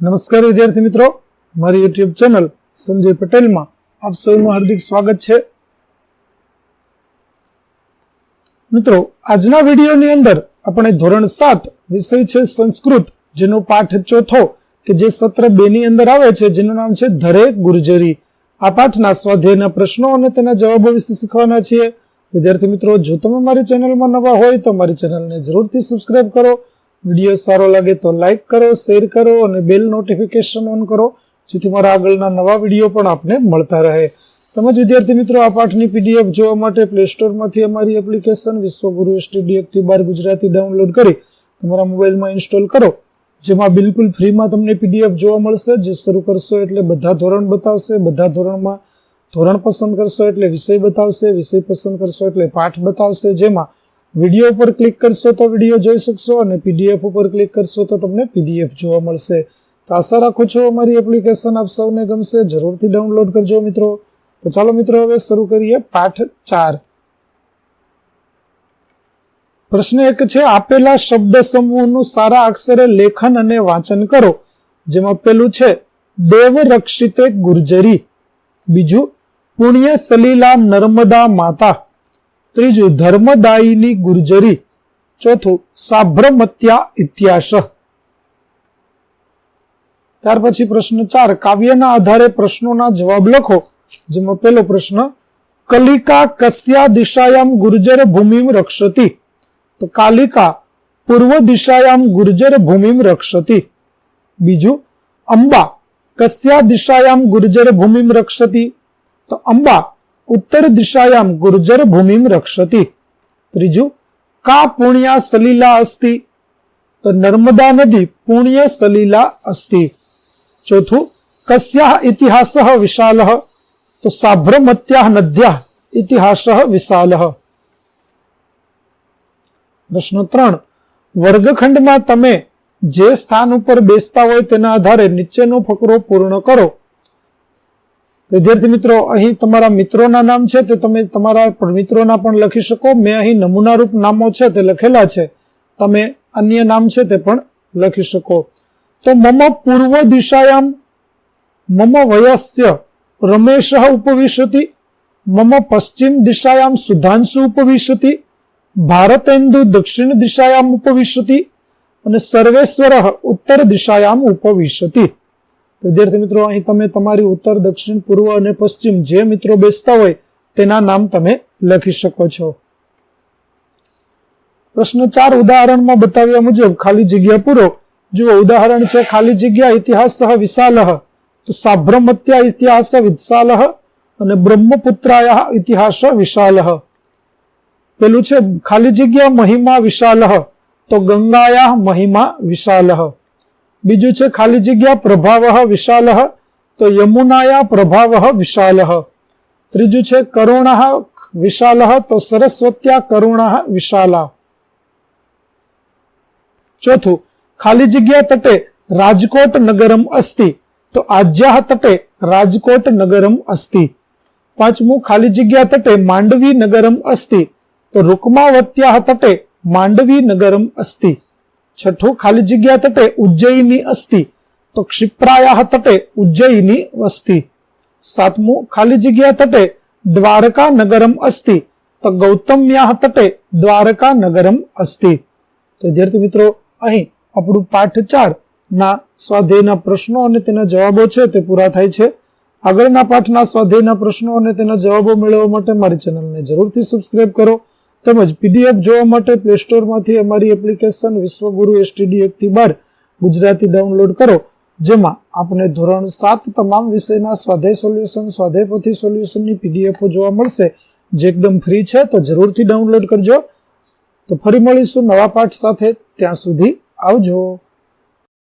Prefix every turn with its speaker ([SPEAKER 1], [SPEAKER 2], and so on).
[SPEAKER 1] નમસ્કાર વિદ્યાર્થી મિત્રો. મારી યુટ્યુબ ચેનલ સંજય પટેલમાં આપ સૌનું હાર્દિક સ્વાગત છે. મિત્રો, આજના વિડીયોની અંદર આપણે ધોરણ સાત વિષય છે સંસ્કૃત, જેનો પાઠ ચોથો કે જે સત્ર બે ની અંદર આવે છે, જેનું નામ છે ધરે ગુર્જરી. આ પાઠના સ્વાધ્યાયના પ્રશ્નો અને તેના જવાબો વિશે શીખવાના છીએ. વિદ્યાર્થી મિત્રો, જો તમે મારી ચેનલમાં નવા હોય તો મારી ચેનલને જરૂરથી સબસ્ક્રાઇબ કરો. વીડિયો સારો લાગે તો લાઈક કરો શેર કરો અને બેલ નોટિફિકેશન ઓન કરો, જેથી મારા આગળના નવા વીડિયો પણ આપને મળતા રહે. તેમજ વિદ્યાર્થી મિત્રો, આ પાઠની પીડીએફ જોવા માટે પ્લે સ્ટોરમાંથી અમારી એપ્લિકેશન વિશ્વગુરુ એસટીડીએફથી બાર ગુજરાતી ડાઉનલોડ કરી તમારા મોબાઈલમાં ઇન્સ્ટોલ કરો, જેમાં બિલકુલ ફ્રીમાં તમને પીડીએફ જોવા મળશે, જે શરૂ કરશો એટલે બધા ધોરણ બતાવશે, બધા ધોરણમાં ધોરણ પસંદ કરશો એટલે વિષય બતાવશે, વિષય પસંદ કરશો એટલે પાઠ બતાવશે, જેમાં વીડિયો ઉપર ક્લિક કરશો તો વીડિયો જોઈ શકશો અને પીડીએફ ઉપર ક્લિક કરશો તો તમને પીડીએફ જોવા મળશે. તો આશા રાખું છું અમારી એપ્લિકેશન આપ સૌને ગમશે. જરૂરથી ડાઉનલોડ કરજો મિત્રો. તો ચાલો મિત્રો હવે શરૂ કરીએ પાઠ ચાર. પ્રશ્ન એક છે, આપેલા શબ્દ સમૂહનું સારા અક્ષરે લેખન અને વાંચન કરો, જેમાં પેલું છે, દેવ રક્ષિતે ગુર્જરી બીજું, પુણ્ય સલીલા નર્મદા માતા ત્રીજું, ધર્મદાયીની ગુર્જરી. ચોથું, સાભ્રમત્યા ઇતિહાસ ત્યાર પછી પ્રશ્ન ચાર, કાવ્યના આધારે પ્રશ્નોના જવાબ લખો. જેમાં પહેલો પ્રશ્ન, કલિકા કસ્યા દિશાયામ ગુર્જર ભૂમિમ રક્ષતી. તો કાલિકા, પૂર્વ દિશાયામ ગુર્જર ભૂમિમ રક્ષતી. બીજું, અંબા, કસ્યા દિશાયામ ગુર્જર ભૂમિમ રક્ષતી. તો અંબા ઉત્તર દિશાયામ ગુર્જર ભૂમિમ રક્ષતિ. ત્રીજું, કા પુણ્યા સલીલા અસ્તિ? તો નર્મદા નદી પુણ્ય સલીલા અસ્તિ. ચોથું, કસ્યા ઇતિહાસ વિશાલ? તો સાભ્રમત્યા નદ્યા ઇતિહાસ વિશાલ. પ્રશ્ન ત્રણ, વર્ગખંડમાં તમે જે સ્થાન ઉપર બેસતા હોય તેના આધારે નીચેનો ફકરો પૂર્ણ કરો. વિદ્યાર્થી મિત્રો, અહીં તમારા મિત્રોના નામ છે, તે તમે તમારા મિત્રોના પણ લખી શકો. મેં અહીં નમૂનારૂપ નામો છે, તે લખેલા છે. તમે અન્ય નામ છે, તે પણ લખી શકો. તો મમ પૂર્વ દિશાયામ, મમ વયસ્ય, રમેશ ઉપવિશતિ, મમ પશ્ચિમ દિશાયામ, સુધાંશુ ઉપવિશતિ, ભારતેન્દુ દક્ષિણ દિશાયામ ઉપવિશતિ, અને સર્વેશ્વર ઉત્તર દિશાયામ ઉપવિશતિ. વિદ્યાર્થી મિત્રો, અહીં તમે તમારી ઉત્તર, દક્ષિણ, પૂર્વ અને પશ્ચિમ જે મિત્રો બેસતા હોય તેના નામ તમે લખી શકો છો. પ્રશ્ન ચાર ઉદાહરણમાં બતાવ્યા મુજબ ખાલી જગ્યા પૂરો. જુઓ, ઉદાહરણ છે, ખાલી જગ્યા ઇતિહાસ વિશાલ. તો સાભ્રમત્યા ઇતિહાસ વિશાલ અને બ્રહ્મપુત્રાયા ઇતિહાસ વિશાલ. પેલું છે, ખાલી જગ્યા મહિમા વિશાલ. તો ગંગાયા મહિમા વિશાલ. બીજું છે, ખાલી જગ્યા પ્રભાવ વિશાલ, તો યમુનાયા પ્રભાવ વિશાલ. ત્રીજું છે, કરુણ વિશાલ, તો સરસ્વત્યા કરુણ વિશાલા. ચોથું, ખાલી જગ્યા તટે રાજકોટ નગરમ અસ્તિ, તો આજ્યા તટે રાજકોટ નગરમ અસ્તિ. પાંચમું, ખાલી જગ્યા તટે માંડવી નગરમ અસ્તિ, તો રૂકમાવત્યા તટે માંડવી નગરમ અસ્તિ. છઠ્ઠું ખાલી જગ્યા તટે ઉજ્જૈની અસ્થિ તો ક્ષિપ્રાયા તટે ઉજ્જૈની વસ્તી. સાતમું ખાલી જગ્યા તટે દ્વારકા નગરમ અસ્તિ. તો ગૌતમ્યા તટે દ્વારકા નગરમ અસ્તિ. તો વિદ્યાર્થી મિત્રો, અહીં આપણું પાઠ ચાર ના સ્વાધ્યાયના પ્રશ્નો અને તેના જવાબો છે તે પૂરા થાય છે. આગળના પાઠના સ્વાધ્યાયના પ્રશ્નો અને તેના જવાબો મેળવવા માટે મારી ચેનલને જરૂરથી સબસ્ક્રાઇબ કરો. તેમજ પીડીએફ જોવા માટે પ્લે સ્ટોરમાંથી અમારી એપ્લિકેશન વિશ્વગુરુ એસટીડી એકથી બાર ગુજરાતી ડાઉનલોડ કરો, જેમાં આપણે ધોરણ સાત તમામ વિષયના સ્વાધ્યાય સોલ્યુશન સ્વાધ્યાયપોથી સોલ્યુશનની પીડીએફો જોવા મળશે. જે એકદમ ફ્રી છે, તો જરૂરથી ડાઉનલોડ કરજો. તો ફરી મળીશું નવા પાઠ સાથે. ત્યાં સુધી આવજો.